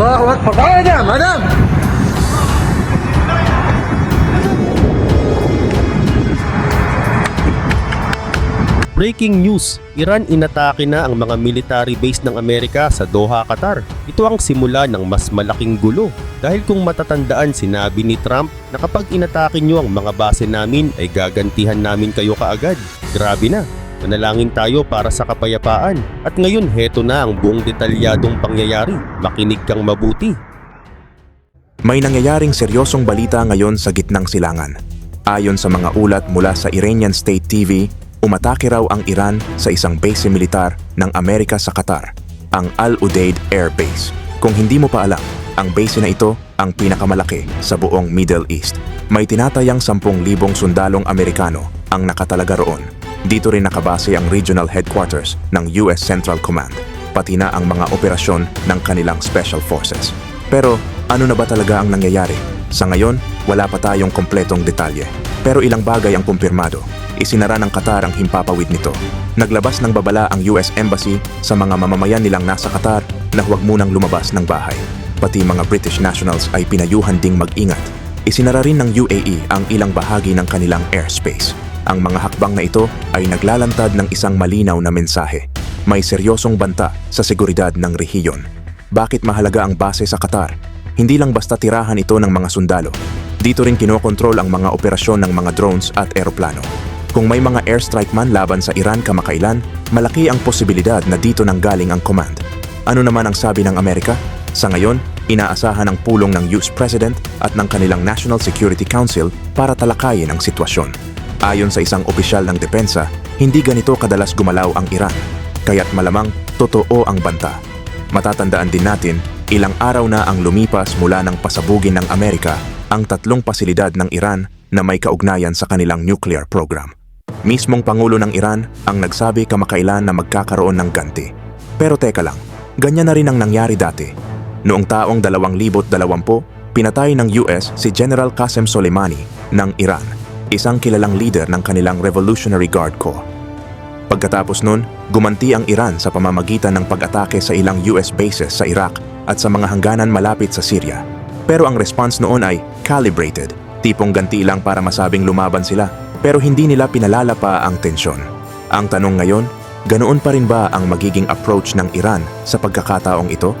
Allahu Akbar. Madam, madam. Breaking news, Iran inatake na ang mga military base ng Amerika sa Doha, Qatar. Ito ang simula ng mas malaking gulo dahil kung matatandaan sinabi ni Trump na kapag inatake nyo ang mga base namin ay gagantihan namin kayo kaagad. Grabe na, manalangin tayo para sa kapayapaan. At ngayon heto na ang buong detalyadong pangyayari. Makinig kang mabuti. May nangyayaring seryosong balita ngayon sa gitnang silangan. Ayon sa mga ulat mula sa Iranian State TV, umatake raw ang Iran sa isang base militar ng Amerika sa Qatar, ang Al Udeid Air Base. Kung hindi mo pa alam, ang base na ito ang pinakamalaki sa buong Middle East. May tinatayang 10,000 sundalong Amerikano ang nakatalaga roon. Dito rin nakabase ang regional headquarters ng US Central Command, pati na ang mga operasyon ng kanilang special forces. Pero ano na ba talaga ang nangyayari? Sa ngayon, wala pa tayong kompletong detalye. Pero ilang bagay ang kumpirmado. Isinara ng Qatar ang himpapawid nito. Naglabas ng babala ang US Embassy sa mga mamamayan nilang nasa Qatar na huwag munang lumabas ng bahay. Pati mga British nationals ay pinayuhan ding mag-ingat. Isinara rin ng UAE ang ilang bahagi ng kanilang airspace. Ang mga hakbang na ito ay naglalantad ng isang malinaw na mensahe. May seryosong banta sa seguridad ng rehiyon. Bakit mahalaga ang base sa Qatar? Hindi lang basta tirahan ito ng mga sundalo. Dito rin kinokontrol ang mga operasyon ng mga drones at eroplano. Kung may mga airstrike man laban sa Iran kamakailan, malaki ang posibilidad na dito nanggaling ang command. Ano naman ang sabi ng Amerika? Sa ngayon, inaasahan ang pulong ng US President at ng kanilang National Security Council para talakayin ang sitwasyon. Ayon sa isang opisyal ng depensa, hindi ganito kadalas gumalaw ang Iran, kaya't malamang totoo ang banta. Matatandaan din natin, ilang araw na ang lumipas mula ng pasabugin ng Amerika ang tatlong pasilidad ng Iran na may kaugnayan sa kanilang nuclear program. Mismong Pangulo ng Iran ang nagsabi kamakailan na magkakaroon ng ganti. Pero teka lang, ganyan na rin ang nangyari dati. Noong taong 2020, pinatay ng US si General Qasem Soleimani ng Iran, isang kilalang leader ng kanilang Revolutionary Guard Corps. Pagkatapos nun, gumanti ang Iran sa pamamagitan ng pag-atake sa ilang US bases sa Iraq at sa mga hangganan malapit sa Syria. Pero ang response noon ay calibrated, tipong ganti lang para masabing lumaban sila, pero hindi nila pinalala pa ang tensyon. Ang tanong ngayon, ganoon pa rin ba ang magiging approach ng Iran sa pagkakataong ito?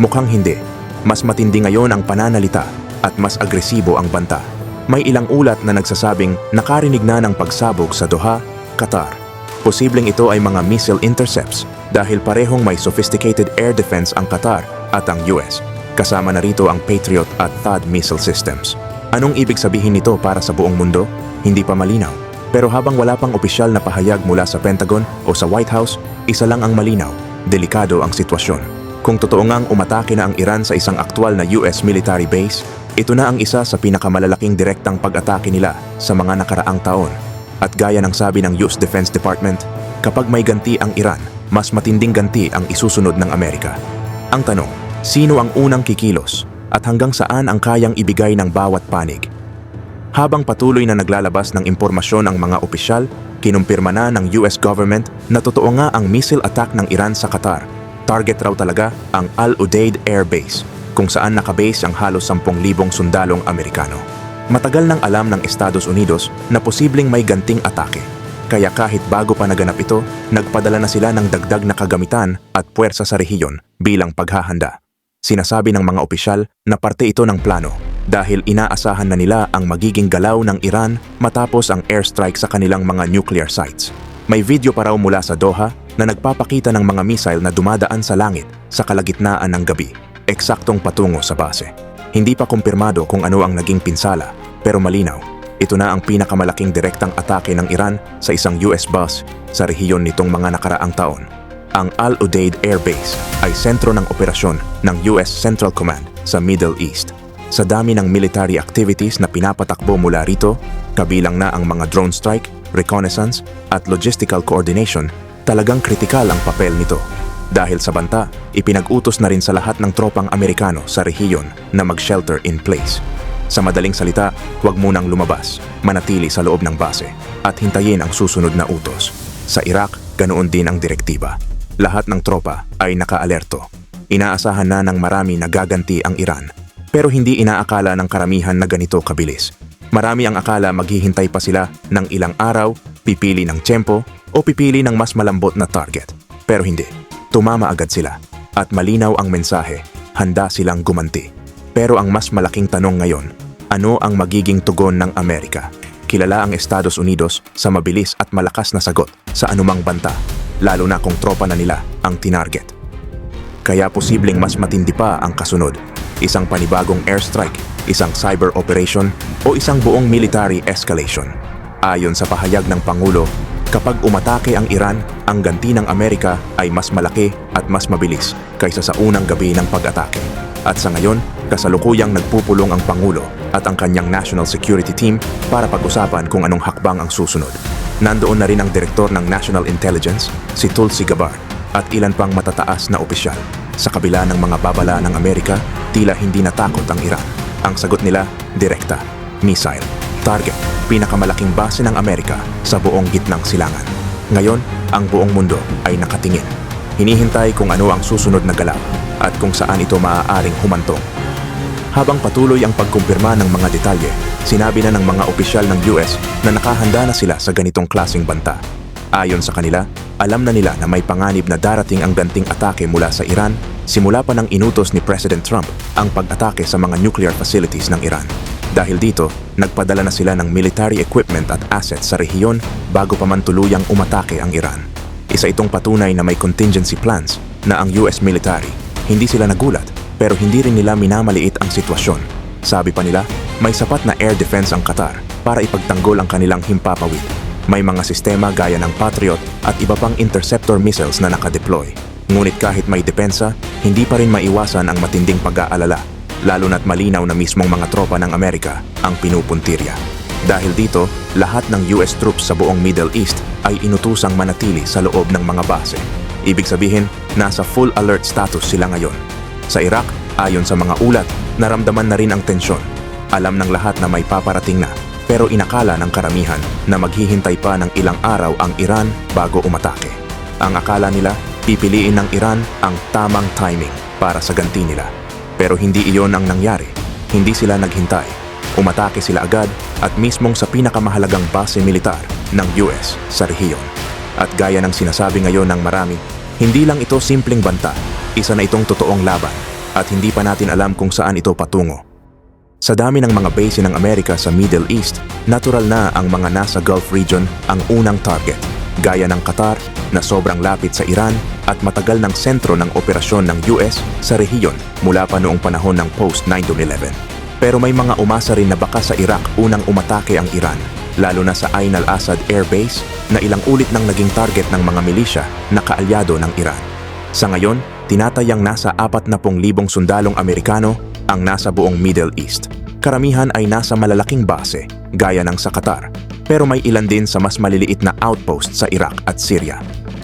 Mukhang hindi. Mas matindi ngayon ang pananalita at mas agresibo ang banta. May ilang ulat na nagsasabing nakarinig na ng pagsabog sa Doha, Qatar. Posibleng ito ay mga missile intercepts dahil parehong may sophisticated air defense ang Qatar at ang US. Kasama na rito ang Patriot at THAAD missile systems. Anong ibig sabihin nito para sa buong mundo? Hindi pa malinaw. Pero habang wala pang opisyal na pahayag mula sa Pentagon o sa White House, isa lang ang malinaw, delikado ang sitwasyon. Kung totoo ngang umatake na ang Iran sa isang aktwal na US military base, ito na ang isa sa pinakamalalaking direktang pag-atake nila sa mga nakaraang taon. At gaya ng sabi ng US Defense Department, kapag may ganti ang Iran, mas matinding ganti ang isusunod ng Amerika. Ang tanong, sino ang unang kikilos at hanggang saan ang kayang ibigay ng bawat panig? Habang patuloy na naglalabas ng impormasyon ang mga opisyal, kinumpirma na ng US government na totoo nga ang missile attack ng Iran sa Qatar. Target raw talaga ang Al Udeid Air Base, kung saan nakabase ang halos 10,000 sundalong Amerikano. Matagal nang alam ng Estados Unidos na posibleng may ganting atake. Kaya kahit bago pa naganap ito, nagpadala na sila ng dagdag na kagamitan at puwersa sa rehiyon bilang paghahanda. Sinasabi ng mga opisyal na parte ito ng plano dahil inaasahan na nila ang magiging galaw ng Iran matapos ang airstrike sa kanilang mga nuclear sites. May video pa raw mula sa Doha na nagpapakita ng mga missile na dumadaan sa langit sa kalagitnaan ng gabi, eksaktong patungo sa base. Hindi pa kumpirmado kung ano ang naging pinsala, pero malinaw, ito na ang pinakamalaking direktang atake ng Iran sa isang US base sa rehiyon nitong mga nakaraang taon. Ang Al Udeid Air Base ay sentro ng operasyon ng US Central Command sa Middle East. Sa dami ng military activities na pinapatakbo mula rito, kabilang na ang mga drone strike, reconnaissance at logistical coordination, talagang kritikal ang papel nito. Dahil sa banta, ipinag-utos na rin sa lahat ng tropang Amerikano sa rehiyon na mag-shelter in place. Sa madaling salita, huwag munang lumabas, manatili sa loob ng base, at hintayin ang susunod na utos. Sa Iraq, ganoon din ang direktiba. Lahat ng tropa ay nakaalerto. Inaasahan na ng marami na gaganti ang Iran. Pero hindi inaakala ng karamihan na ganito kabilis. Marami ang akala maghihintay pa sila ng ilang araw, pipili ng tiyempo, o pipili ng mas malambot na target. Pero hindi. Tumama agad sila. At malinaw ang mensahe. Handa silang gumanti. Pero ang mas malaking tanong ngayon, ano ang magiging tugon ng Amerika? Kilala ang Estados Unidos sa mabilis at malakas na sagot sa anumang banta, lalo na kung tropa na nila ang tinarget. Kaya posibleng mas matindi pa ang kasunod. Isang panibagong airstrike, isang cyber operation, o isang buong military escalation. Ayon sa pahayag ng Pangulo, kapag umatake ang Iran, ang ganti ng Amerika ay mas malaki at mas mabilis kaysa sa unang gabi ng pag-atake. At sa ngayon, kasalukuyang nagpupulong ang Pangulo at ang kanyang National Security Team para pag-usapan kung anong hakbang ang susunod. Nandoon na rin ang direktor ng National Intelligence, si Tulsi Gabbard, at ilan pang matataas na opisyal. Sa kabila ng mga babala ng Amerika, tila hindi natakot ang Iran. Ang sagot nila, direkta, missile, target, pinakamalaking base ng Amerika sa buong gitnang silangan. Ngayon, ang buong mundo ay nakatingin. Hinihintay kung ano ang susunod na galaw at kung saan ito maaaring humantong. Habang patuloy ang pagkumpirma ng mga detalye, sinabi na ng mga opisyal ng US na nakahanda na sila sa ganitong klasing banta. Ayon sa kanila, alam na nila na may panganib na darating ang ganting atake mula sa Iran simula pa ng inutos ni President Trump ang pag-atake sa mga nuclear facilities ng Iran. Dahil dito, nagpadala na sila ng military equipment at assets sa rehiyon bago pa man tuluyang umatake ang Iran. Isa itong patunay na may contingency plans na ang US military. Hindi sila nagulat pero hindi rin nila minamaliit ang sitwasyon. Sabi pa nila, may sapat na air defense ang Qatar para ipagtanggol ang kanilang himpapawid. May mga sistema gaya ng Patriot at iba pang interceptor missiles na nakadeploy. Ngunit kahit may depensa, hindi pa rin maiwasan ang matinding pag-aalala, lalo na't malinaw na mismong mga tropa ng Amerika ang pinupuntirya. Dahil dito, lahat ng US troops sa buong Middle East ay inutusang manatili sa loob ng mga base. Ibig sabihin, nasa full alert status sila ngayon. Sa Iraq, ayon sa mga ulat, naramdaman na rin ang tensyon. Alam ng lahat na may paparating na, pero inakala ng karamihan na maghihintay pa ng ilang araw ang Iran bago umatake. Ang akala nila, pipiliin ng Iran ang tamang timing para sa ganti nila. Pero hindi iyon ang nangyari. Hindi sila naghintay. Umatake sila agad at mismong sa pinakamahalagang base militar ng US sa rehiyon. At gaya ng sinasabi ngayon ng marami, hindi lang ito simpleng banta, isa na itong totoong laban at hindi pa natin alam kung saan ito patungo. Sa dami ng mga base ng Amerika sa Middle East, natural na ang mga nasa Gulf region ang unang target, gaya ng Qatar na sobrang lapit sa Iran at matagal ng sentro ng operasyon ng US sa rehiyon mula pa noong panahon ng post-9-11. Pero may mga umasa rin na baka sa Iraq unang umatake ang Iran, lalo na sa Ain al-Assad Air Base na ilang ulit nang naging target ng mga milisya na kaalyado ng Iran. Sa ngayon, tinatayang nasa 40,000 sundalong Amerikano ang nasa buong Middle East. Karamihan ay nasa malalaking base, gaya ng sa Qatar, pero may ilan din sa mas maliliit na outpost sa Iraq at Syria.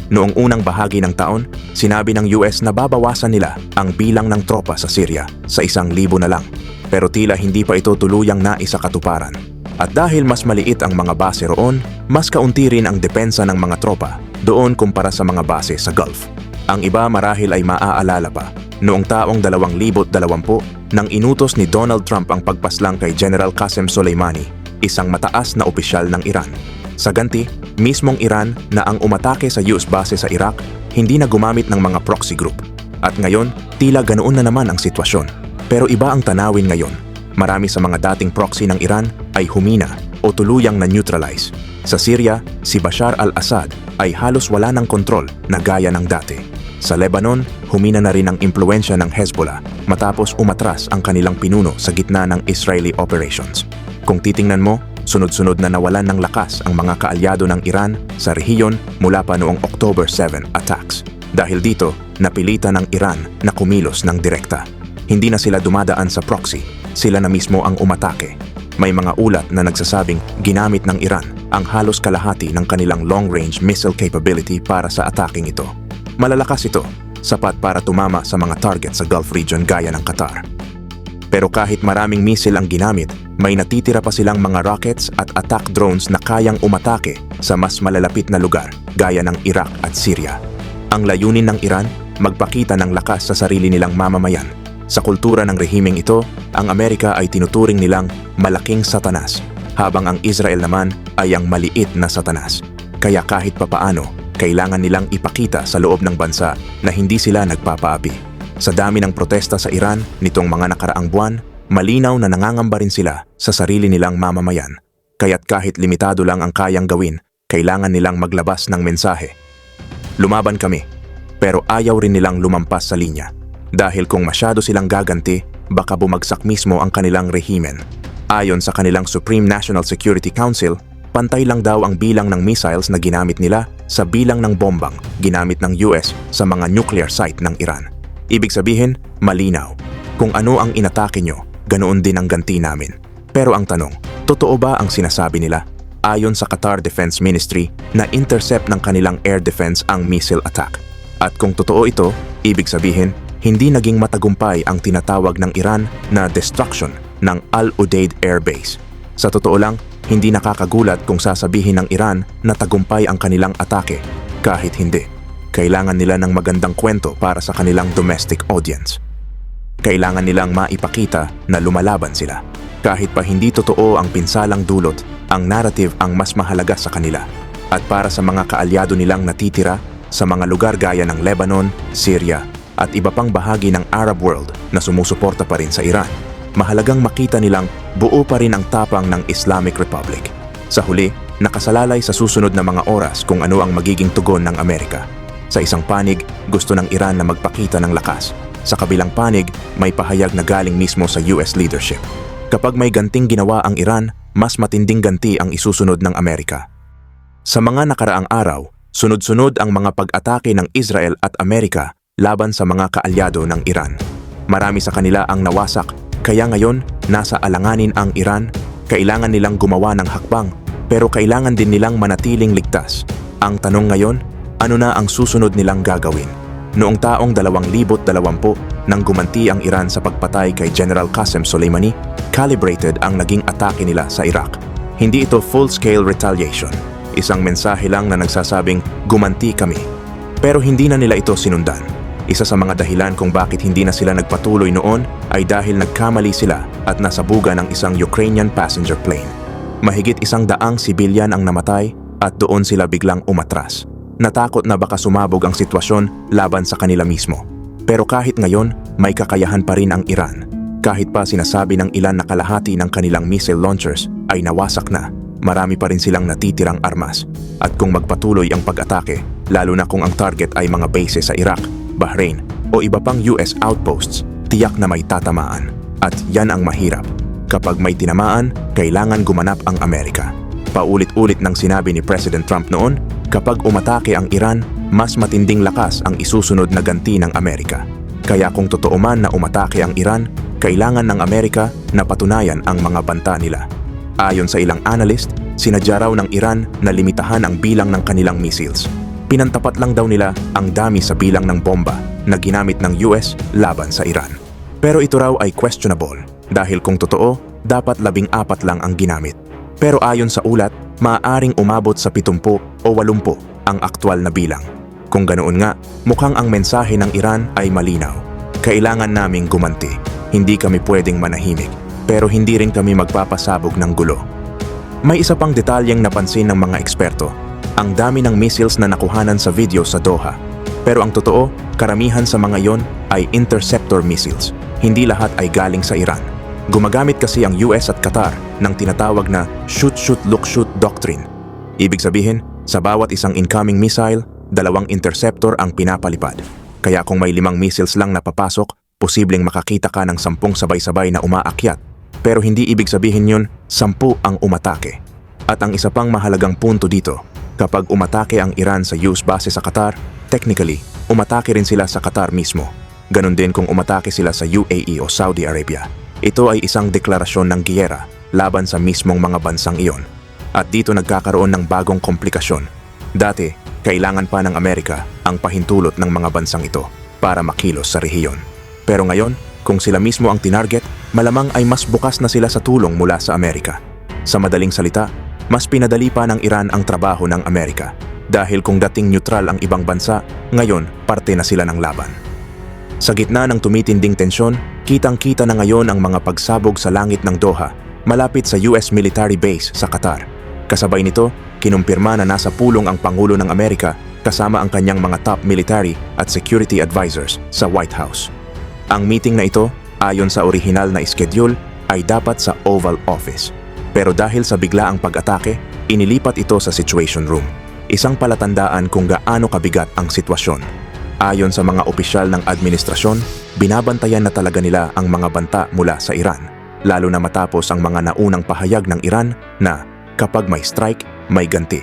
Noong unang bahagi ng taon, sinabi ng US na babawasan nila ang bilang ng tropa sa Syria sa isang libo na lang. Pero tila hindi pa ito tuluyang naisa katuparan. At dahil mas maliit ang mga base roon, mas kaunti rin ang depensa ng mga tropa doon kumpara sa mga base sa Gulf. Ang iba marahil ay maaalala pa, noong taong 2020 nang inutos ni Donald Trump ang pagpaslang kay General Qasem Soleimani, isang mataas na opisyal ng Iran. Sa ganti, mismong Iran na ang umatake sa US base sa Iraq, hindi na gumamit ng mga proxy group. At ngayon, tila ganoon na naman ang sitwasyon. Pero iba ang tanawin ngayon. Marami sa mga dating proxy ng Iran ay humina o tuluyang na-neutralize. Sa Syria, si Bashar al-Assad ay halos wala ng kontrol na gaya ng dati. Sa Lebanon, humina na rin ang impluensya ng Hezbollah matapos umatras ang kanilang pinuno sa gitna ng Israeli operations. Kung titingnan mo, sunod-sunod na nawalan ng lakas ang mga kaalyado ng Iran sa rehiyon mula pa noong October 7 attacks. Dahil dito, napilitan ng Iran na kumilos ng direkta. Hindi na sila dumadaan sa proxy, sila na mismo ang umatake. May mga ulat na nagsasabing ginamit ng Iran ang halos kalahati ng kanilang long-range missile capability para sa ataking ito. Malalakas ito, sapat para tumama sa mga target sa Gulf region gaya ng Qatar. Pero kahit maraming missile ang ginamit, may natitira pa silang mga rockets at attack drones na kayang umatake sa mas malalapit na lugar gaya ng Iraq at Syria. Ang layunin ng Iran, magpakita ng lakas sa sarili nilang mamamayan. Sa kultura ng rehimeng ito, ang Amerika ay tinuturing nilang malaking satanas, habang ang Israel naman ay ang maliit na satanas. Kaya kahit papaano, kailangan nilang ipakita sa loob ng bansa na hindi sila nagpapaapi. Sa dami ng protesta sa Iran nitong mga nakaraang buwan, malinaw na nangangamba rin sila sa sarili nilang mamamayan. Kaya't kahit limitado lang ang kayang gawin, kailangan nilang maglabas ng mensahe. Lumaban kami, pero ayaw rin nilang lumampas sa linya. Dahil kung masyado silang gaganti, baka bumagsak mismo ang kanilang rehimen. Ayon sa kanilang Supreme National Security Council, pantay lang daw ang bilang ng missiles na ginamit nila sa bilang ng bombang ginamit ng US sa mga nuclear site ng Iran. Ibig sabihin, malinaw. Kung ano ang inatake nyo, ganoon din ang ganti namin. Pero ang tanong, totoo ba ang sinasabi nila? Ayon sa Qatar Defense Ministry na intercept ng kanilang air defense ang missile attack. At kung totoo ito, ibig sabihin, hindi naging matagumpay ang tinatawag ng Iran na destruction ng Al-Udeid Air Base. Sa totoo lang, hindi nakakagulat kung sasabihin ng Iran na tagumpay ang kanilang atake. Kahit hindi, kailangan nila ng magandang kwento para sa kanilang domestic audience. Kailangan nilang maipakita na lumalaban sila. Kahit pa hindi totoo ang pinsalang dulot, ang narrative ang mas mahalaga sa kanila. At para sa mga kaalyado nilang natitira sa mga lugar gaya ng Lebanon, Syria, at iba pang bahagi ng Arab world na sumusuporta pa rin sa Iran, mahalagang makita nilang buo pa rin ang tapang ng Islamic Republic. Sa huli, nakasalalay sa susunod na mga oras kung ano ang magiging tugon ng Amerika. Sa isang panig, gusto ng Iran na magpakita ng lakas. Sa kabilang panig, may pahayag na galing mismo sa US leadership. Kapag may ganting ginawa ang Iran, mas matinding ganti ang isusunod ng Amerika. Sa mga nakaraang araw, sunod-sunod ang mga pag-atake ng Israel at Amerika laban sa mga kaalyado ng Iran. Marami sa kanila ang nawasak, kaya ngayon nasa alanganin ang Iran, kailangan nilang gumawa ng hakbang, pero kailangan din nilang manatiling ligtas. Ang tanong ngayon, ano na ang susunod nilang gagawin? Noong taong 2020 nang gumanti ang Iran sa pagpatay kay General Qasem Soleimani, calibrated ang naging atake nila sa Iraq. Hindi ito full-scale retaliation. Isang mensahe lang na nagsasabing gumanti kami. Pero hindi na nila ito sinundan. Isa sa mga dahilan kung bakit hindi na sila nagpatuloy noon ay dahil nagkamali sila at nasabuga ng isang Ukrainian passenger plane. Mahigit isang daang sibilyan ang namatay at doon sila biglang umatras. Natakot na baka sumabog ang sitwasyon laban sa kanila mismo. Pero kahit ngayon, may kakayahan pa rin ang Iran. Kahit pa sinasabi ng ilan na kalahati ng kanilang missile launchers ay nawasak na, marami pa rin silang natitirang armas. At kung magpatuloy ang pag-atake, lalo na kung ang target ay mga base sa Iraq, Bahrain o iba pang US outposts, tiyak na may tatamaan. At yan ang mahirap. Kapag may tinamaan, kailangan gumanap ang Amerika. Paulit-ulit nang sinabi ni President Trump noon, kapag umatake ang Iran, mas matinding lakas ang isusunod na ganti ng Amerika. Kaya kung totoo man na umatake ang Iran, kailangan ng Amerika na patunayan ang mga banta nila. Ayon sa ilang analyst, sinadya raw ng Iran na limitahan ang bilang ng kanilang missiles. Pinantapat lang daw nila ang dami sa bilang ng bomba na ginamit ng US laban sa Iran. Pero ito raw ay questionable dahil kung totoo, dapat labing apat lang ang ginamit. Pero ayon sa ulat, maaaring umabot sa 70 o 80 ang aktwal na bilang. Kung ganoon nga, mukhang ang mensahe ng Iran ay malinaw. Kailangan naming gumanti. Hindi kami pwedeng manahimik, pero hindi rin kami magpapasabog ng gulo. May isa pang detalyeng napansin ng mga eksperto. Ang dami ng missiles na nakuhanan sa video sa Doha. Pero ang totoo, karamihan sa mga yon ay interceptor missiles. Hindi lahat ay galing sa Iran. Gumagamit kasi ang US at Qatar ng tinatawag na shoot-shoot-look-shoot doctrine. Ibig sabihin, sa bawat isang incoming missile, dalawang interceptor ang pinapalipad. Kaya kung may limang missiles lang na papasok, posibleng makakita ka ng sampung sabay-sabay na umaakyat. Pero hindi ibig sabihin yun, sampu ang umatake. At ang isa pang mahalagang punto dito, kapag umatake ang Iran sa US base sa Qatar, technically, umatake rin sila sa Qatar mismo. Ganon din kung umatake sila sa UAE o Saudi Arabia. Ito ay isang deklarasyon ng giyera laban sa mismong mga bansang iyon. At dito nagkakaroon ng bagong komplikasyon. Dati, kailangan pa ng Amerika ang pahintulot ng mga bansang ito para makilos sa rehiyon. Pero ngayon, kung sila mismo ang tinarget, malamang ay mas bukas na sila sa tulong mula sa Amerika. Sa madaling salita, mas pinadali pa ng Iran ang trabaho ng Amerika. dahil kung dating neutral ang ibang bansa, ngayon parte na sila ng laban. Sa gitna ng tumitinding tensyon, kitang-kita na ngayon ang mga pagsabog sa langit ng Doha, malapit sa US military base sa Qatar. Kasabay nito, kinumpirma na nasa pulong ang Pangulo ng Amerika kasama ang kanyang mga top military at security advisors sa White House. Ang meeting na ito, ayon sa orihinal na schedule, ay dapat sa Oval Office. Pero dahil sa biglaang pag-atake, inilipat ito sa Situation Room. Isang palatandaan kung gaano kabigat ang sitwasyon. Ayon sa mga opisyal ng administrasyon, binabantayan na talaga nila ang mga banta mula sa Iran, lalo na matapos ang mga naunang pahayag ng Iran na kapag may strike, may ganti.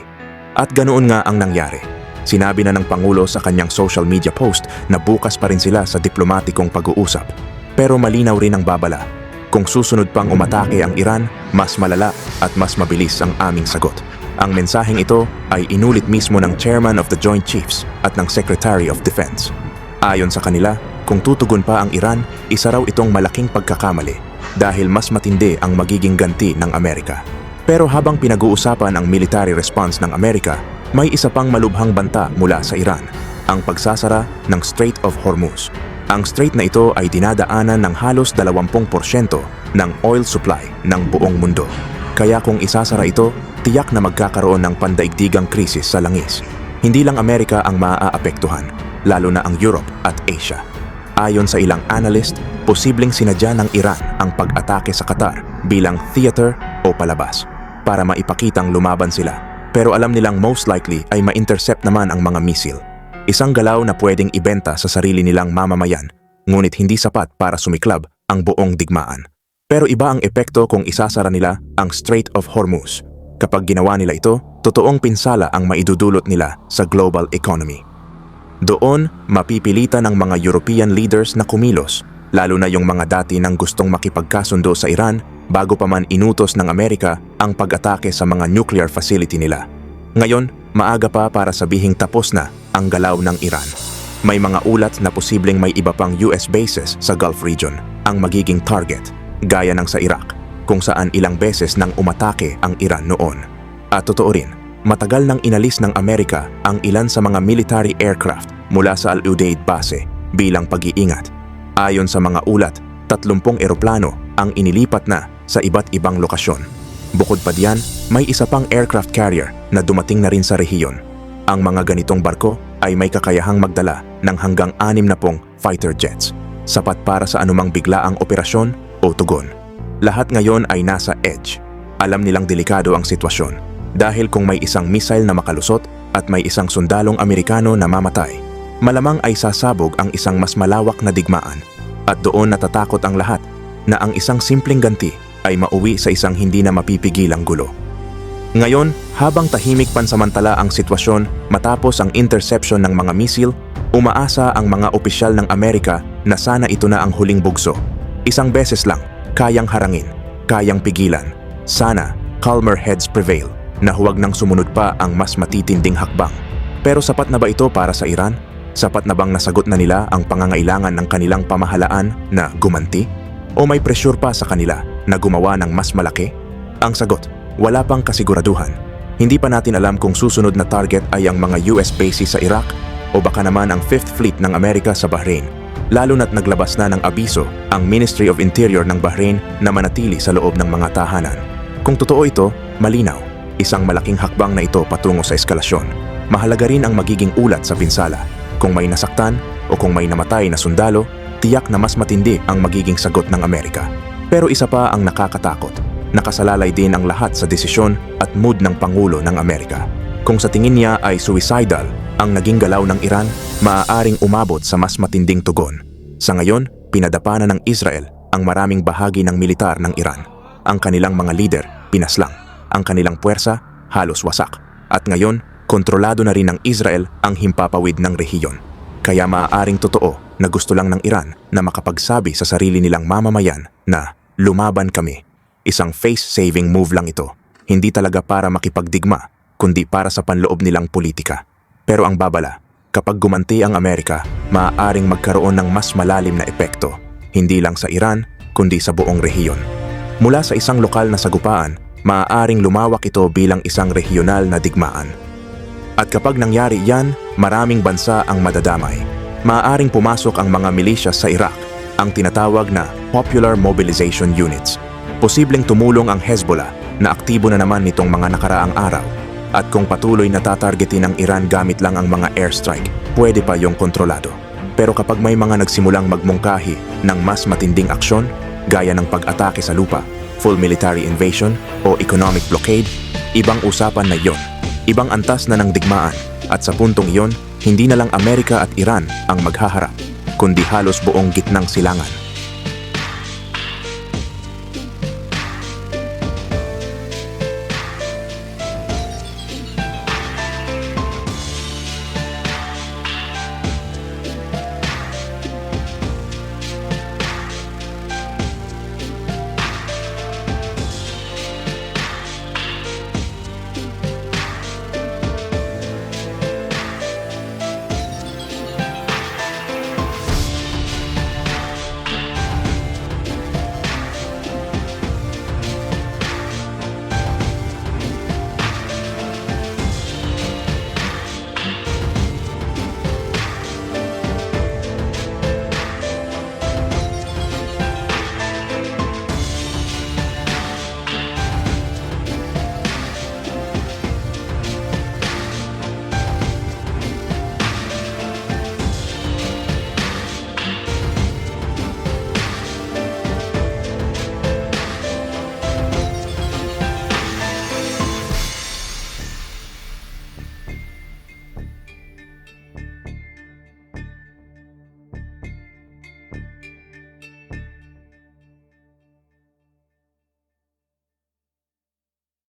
At ganoon nga ang nangyari. Sinabi na ng Pangulo sa kanyang social media post na bukas pa rin sila sa diplomatikong pag-uusap. Pero malinaw rin ang babala. Kung susunod pang umatake ang Iran, mas malala at mas mabilis ang aming sagot. Ang mensaheng ito ay inulit mismo ng Chairman of the Joint Chiefs at ng Secretary of Defense. Ayon sa kanila, kung tutugon pa ang Iran, isa raw itong malaking pagkakamali dahil mas matindi ang magiging ganti ng Amerika. Pero habang pinag-uusapan ang military response ng Amerika, may isa pang malubhang banta mula sa Iran, ang pagsasara ng Strait of Hormuz. Ang strait na ito ay dinadaanan ng halos 20% ng oil supply ng buong mundo. Kaya kung isasara ito, tiyak na magkakaroon ng pandaigdigang krisis sa langis. Hindi lang Amerika ang maaapektuhan, lalo na ang Europe at Asia. Ayon sa ilang analyst, posibleng sinadya ng Iran ang pag-atake sa Qatar bilang theater o palabas para maipakitang lumaban sila. Pero alam nilang most likely ay ma-intercept naman ang mga missile. Isang galaw na pwedeng ibenta sa sarili nilang mamamayan, ngunit hindi sapat para sumiklab ang buong digmaan. Pero iba ang epekto kung isasara nila ang Strait of Hormuz. Kapag ginawa nila ito, totoong pinsala ang maidudulot nila sa global economy. Doon, mapipilitan ng mga European leaders na kumilos, lalo na yung mga dati nang gustong makipagkasundo sa Iran bago pa man inutos ng Amerika ang pag-atake sa mga nuclear facility nila. Ngayon, maaga pa para sabihing tapos na ang galaw ng Iran. May mga ulat na posibleng may iba pang US bases sa Gulf region ang magiging target, gaya ng sa Iraq, kung saan ilang beses nang umatake ang Iran noon. At totoo rin, matagal nang inalis ng Amerika ang ilan sa mga military aircraft mula sa Al-Udeid base bilang pag-iingat. Ayon sa mga ulat, 30 eroplano ang inilipat na sa iba't ibang lokasyon. Bukod pa diyan, may isa pang aircraft carrier na dumating na rin sa rehiyon. Ang mga ganitong barko ay may kakayahang magdala ng hanggang anim na pong fighter jets, sapat para sa anumang biglaang operasyon o tugon. Lahat ngayon ay nasa edge. Alam nilang delikado ang sitwasyon dahil kung may isang missile na makalusot at may isang sundalong Amerikano na mamatay, malamang ay sasabog ang isang mas malawak na digmaan at doon natatakot ang lahat na ang isang simpleng ganti ay mauwi sa isang hindi na mapipigilang gulo. Ngayon, habang tahimik pansamantala ang sitwasyon matapos ang interception ng mga misil, umaasa ang mga opisyal ng Amerika na sana ito na ang huling bugso. Isang beses lang, kayang harangin, kayang pigilan. Sana, calmer heads prevail, na huwag nang sumunod pa ang mas matitinding hakbang. Pero sapat na ba ito para sa Iran? Sapat na bang nasagot na nila ang pangangailangan ng kanilang pamahalaan na gumanti? O may pressure pa sa kanila na gumawa ng mas malaki? Ang sagot, wala pang kasiguraduhan. Hindi pa natin alam kung susunod na target ay ang mga US bases sa Iraq o baka naman ang 5th Fleet ng Amerika sa Bahrain. Lalo na't naglabas na ng abiso ang Ministry of Interior ng Bahrain na manatili sa loob ng mga tahanan. Kung totoo ito, malinaw. Isang malaking hakbang na ito patungo sa eskalasyon. Mahalaga rin ang magiging ulat sa pinsala. Kung may nasaktan o kung may namatay na sundalo, tiyak na mas matindi ang magiging sagot ng Amerika. Pero isa pa ang nakakatakot. Nakasalalay din ang lahat sa desisyon at mood ng Pangulo ng Amerika. Kung sa tingin niya ay suicidal ang naging galaw ng Iran, maaaring umabot sa mas matinding tugon. Sa ngayon, pinadapa na ng Israel ang maraming bahagi ng militar ng Iran. Ang kanilang mga lider, pinaslang. Ang kanilang puwersa, halos wasak. At ngayon, kontrolado na rin ng Israel ang himpapawid ng rehiyon. Kaya maaaring totoo na gusto lang ng Iran na makapagsabi sa sarili nilang mamamayan na lumaban kami. Isang face-saving move lang ito. Hindi talaga para makipagdigma, kundi para sa panloob nilang politika. Pero ang babala, kapag gumanti ang Amerika, maaaring magkaroon ng mas malalim na epekto, hindi lang sa Iran, kundi sa buong rehiyon. Mula sa isang lokal na sagupaan, maaaring lumawak ito bilang isang regional na digmaan. At kapag nangyari yan, maraming bansa ang madadamay. Maaaring pumasok ang mga milisya sa Iraq, ang tinatawag na Popular Mobilization Units. Posibleng tumulong ang Hezbollah na aktibo na naman nitong mga nakaraang araw. At kung patuloy na tatargetin ng Iran gamit lang ang mga airstrike, pwede pa yung kontrolado. Pero kapag may mga nagsimulang magmungkahi ng mas matinding aksyon, gaya ng pag-atake sa lupa, full military invasion o economic blockade, ibang usapan na yon. Ibang antas na ng digmaan at sa puntong iyon, hindi na lang Amerika at Iran ang maghaharap, kundi halos buong gitnang silangan.